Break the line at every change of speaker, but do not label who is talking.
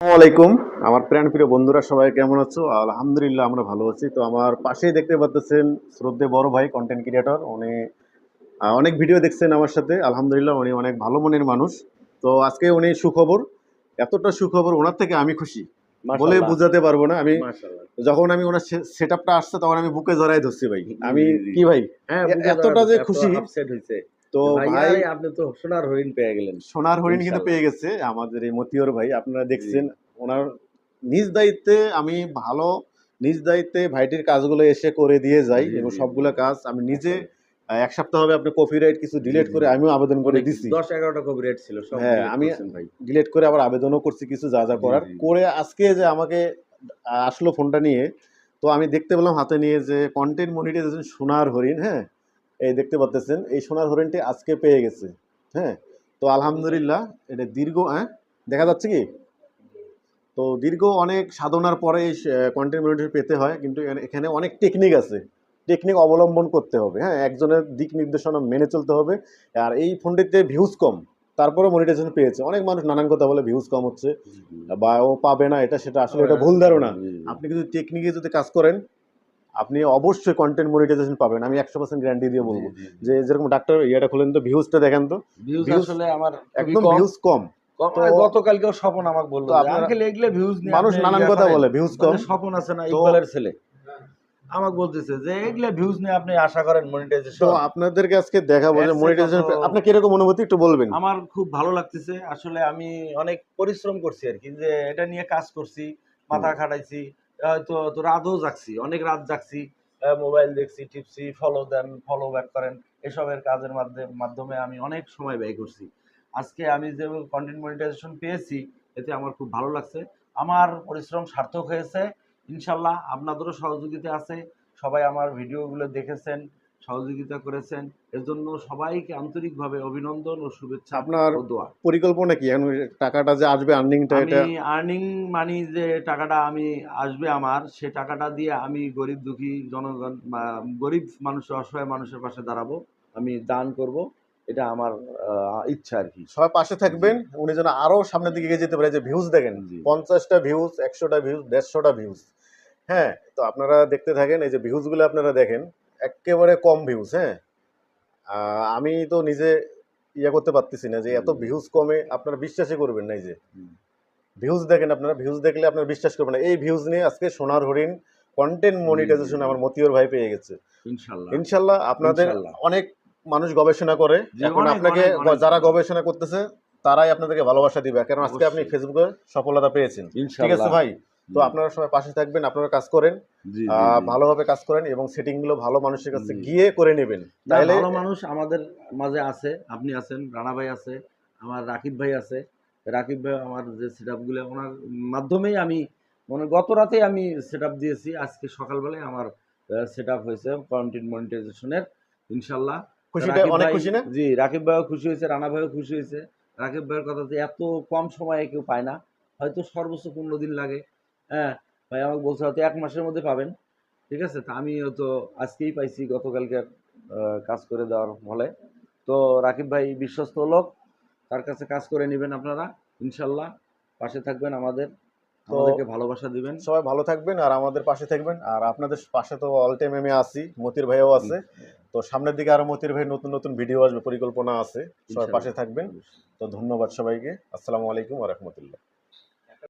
আসসালামু আলাইকুম। আমার প্রাণ প্রিয় বন্ধুরা সবাই কেমন আছো? আলহামদুলিল্লাহ আমরা ভালো আছি। তো আমার পাশেই দেখতে পাচ্ছেন শ্রদ্ধে বড় ভাই কন্টেন্ট ক্রিয়েটর উনি অনেক ভিডিও দেখছেন আমার সাথে। আলহামদুলিল্লাহ উনি অনেক ভালো মনের মানুষ। তো আজকে উনি সুখবর। এতটা সুখবর ওনার থেকে আমি খুশি। বলে বুঝাতে পারব না। আমি যখন আমি ওনার সেট আপটা আসছে তখন আমি বুকে জড়াই ধরছি ভাই। আমি। কি ভাই?
হ্যাঁ
এতটা যে খুশি। তো
ভাই আপনি তো সোনার হরিণ পেয়ে গেলেন।
সোনার হরিণ কিন্তু পেয়ে গেছে আমাদের এই মতিয়র ভাই আপনারা দেখছেন ওনার নিজ দায়িত্বে আমি ভালো নিজ দায়িত্বে ভাইটির কাজগুলো এসে করে দিয়ে যাই এবং সবগুলো কাজ আমি নিজে এক সপ্তাহ হবে আপনি কপিরাইট কিছু ডিলিট করে আমিও আবেদন করে দিছি।
দশ এগারোটা কপি রেট ছিল সব
হ্যাঁ, আমি- ডিলিট করে আবার আবেদনও করছি কিছু যা যা করার। করে আজকে যে আমাকে আসলো ফোনটা নিয়ে তো আমি দেখতে পেলাম হাতে নিয়ে যে কন্টেন্ট মনিটাইজেশন সোনার হরিণ হ্যাঁ? এই দেখতে পাচ্ছেন এই সোনার হরিণটি আজকে পেয়ে গেছে হ্যাঁ? তো আলহামদুলিল্লাহ এটা দীর্ঘ হ্যাঁ? দেখা যাচ্ছে কি? তো দীর্ঘ অনেক সাধনার পরে এই কন্টেন্ট পেতে হয় কিন্তু এখানে- অনেক টেকনিক আছে। টেকনিক অবলম্বন করতে হবে হ্যাঁ? একজনের দিক নির্দেশনা মেনে চলতে হবে আর এই ফোনটিতে ভিউজ কম তারপরে মনিটাইজেশন পেয়েছে। অনেক মানুষ নানান কথা বলে ভিউজ কম হচ্ছে বা ও পাবে না এটা সেটা আসলে এটা ভুল ধারণা। আপনি কিন্তু টেকনিকে যদি কাজ করেন আপনি অবশ্যই কন্টেন্ট মনিটাইজেশন পাবেন। আমি একশো পার্সেন্ট গ্যারান্টি দিয়ে বলব। যে যেরকম ডাক্তার ইয়েটা খুলেন তো ভিউজটা দেখেন তো।
Views আসলে আমার
একদম
ভিউজ
ভিউজ কম।
গতকালকেও স্বপন আমাকে বলল
তো
যে, আঙ্কেল এগুলো ভিউজ
মানুষ নানান কথা বলে ভিউজ কম।
স্বপন আছে না ইকবালের ছেলে। আমাকে বলতেছে যে এগুলা ভিউজ নিয়ে আপনি আশা করেন
তো
মনিটাইজেশন
আপনাদেরকে আজকে দেখাবো যে মনিটাইজেশন আপনার কীরকম অনুভূতি একটু বলবেন।
আমার খুব ভালো লাগতেছে। আসলে আমি অনেক পরিশ্রম করছি আর কি যে এটা নিয়ে কাজ করছি মাথা খাটাইছি। হয়তো তো রাতও জাগছি অনেক রাত জাগছি মোবাইল দেখছি, টিপসি ফলো দেন ফলো ব্যাক করেন, এসবের কাজের মাধ্যমে মাধ্যমে আমি অনেক সময় ব্যয় করছি। আজকে আমি যে কন্টেন্ট মনিটাইজেশন পেয়েছি, এতে আমার খুব ভালো লাগছে। আমার পরিশ্রম সার্থক হয়েছে, ইনশাল্লাহ আপনাদেরও সহযোগিতা আছে, সবাই আমার ভিডিওগুলো দেখেছেন সহযোগিতা করেছেন। এজন্য সবাইকে আন্তরিকভাবে অভিনন্দন ও শুভেচ্ছা
আপনার
দোয়া।
পরিকল্পনা কি? এখন টাকাটা যে আসবে আর্নিংটা এটা?
আমি আর্নিং মানি যে টাকাটা আমি আসবে আমার সে টাকাটা দিয়ে আমি গরিব দুঃখী জনগণ গরিব মানুষ অসহায় মানুষের পাশে দাঁড়াবো। আমি দান করব। এটা আমার ইচ্ছা আর কি।
সবাই পাশে থাকবেন। উনি যেন আরও সামনের দিকে এগিয়ে যেতে পারে। যে ভিউজ দেখেন। পঞ্চাশটা ভিউজ একশোটা ভিউজ দেড়শোটা ভিউজ হ্যাঁ তো আপনারা দেখতে থাকেন এই যে ভিউজগুলো আপনারা দেখেন। একেবারে কম ভিউজ হ্যাঁ? আমি তো নিজে ইয়ে করতে পারতেছি না যে এত ভিউজ কমে আপনারা বিশ্বাসই করবেন না এই যে। ভিউজ দেখেন আপনারা ভিউজ দেখলে আপনারা বিশ্বাস করবেন না। এই ভিউজ নিয়ে আজকে সোনার হরিণ কন্টেন্ট মনিটাইজেশন আমার মতিয়র ভাই পেয়ে গেছে।
ইনশাল্লাহ।
আপনাদের অনেক মানুষ গবেষণা করে। এখন আপনাকে। যারা গবেষণা করতেছে তারাই আপনাদেরকে ভালোবাসা দিবে। কারণ আজকে আপনি ফেসবুকে সফলতা পেয়েছেন। ঠিক আছে ভাই? তো আপনারা সবাই পাশে থাকবেন আপনারা কাজ করেন। ভালোভাবে কাজ করেন এবং সেটিংগুলো ভালো মানুষের কাছে গিয়ে করে নেবেন।
না,
তাইলে
ভালো মানুষ আমাদের মাঝে আছে আপনি আছেন রানা ভাই আছে আমার রাকিব ভাই আছে। রাকিব ভাই আমার যে সেট আপগুলো ওনার মাধ্যমেই আমি মানে গত রাতে আমি সেট আপ দিয়েছি আজকে সকালবেলায় আমার সেট আপ হয়েছে কন্টেন্ট মনিটাইজেশনের ইনশাল্লাহ।
খুশিটা অনেক খুশি না?
জি রাকিব ভাইও খুশি হয়েছে রানা ভাইও খুশি হয়েছে। রাকিব ভাইয়ের কথা যে এত কম সময়ে কেউ পায় না হয়তো সর্বোচ্চ পনেরো দিন লাগে। হ্যাঁ ভাই আমাকে বলছে হয়তো এক মাসের মধ্যে পাবেন। ঠিক আছে? তা আমি তো আজকেই পাইছি গতকালকে কাজ করে দেওয়ার ফলে তো রাকিব ভাই বিশ্বস্ত লোক তার কাছে কাজ করে নেবেন আপনারা ইনশাল্লাহ। পাশে থাকবেন আমাদের আমাদেরকে ভালোবাসা দিবেন।
সবাই ভালো থাকবেন আর আমাদের পাশে থাকবেন। আর আপনাদের পাশে তো অল টাইম আমি আছি মতির ভাইও আছে। তো সামনের দিকে আরও মতির ভাই নতুন নতুন ভিডিও আসবে পরিকল্পনা আছে। সবাই পাশে থাকবেন। তো ধন্যবাদ সবাইকে। আসসালামু আলাইকুম ওয়া রাহমাতুল্লাহ।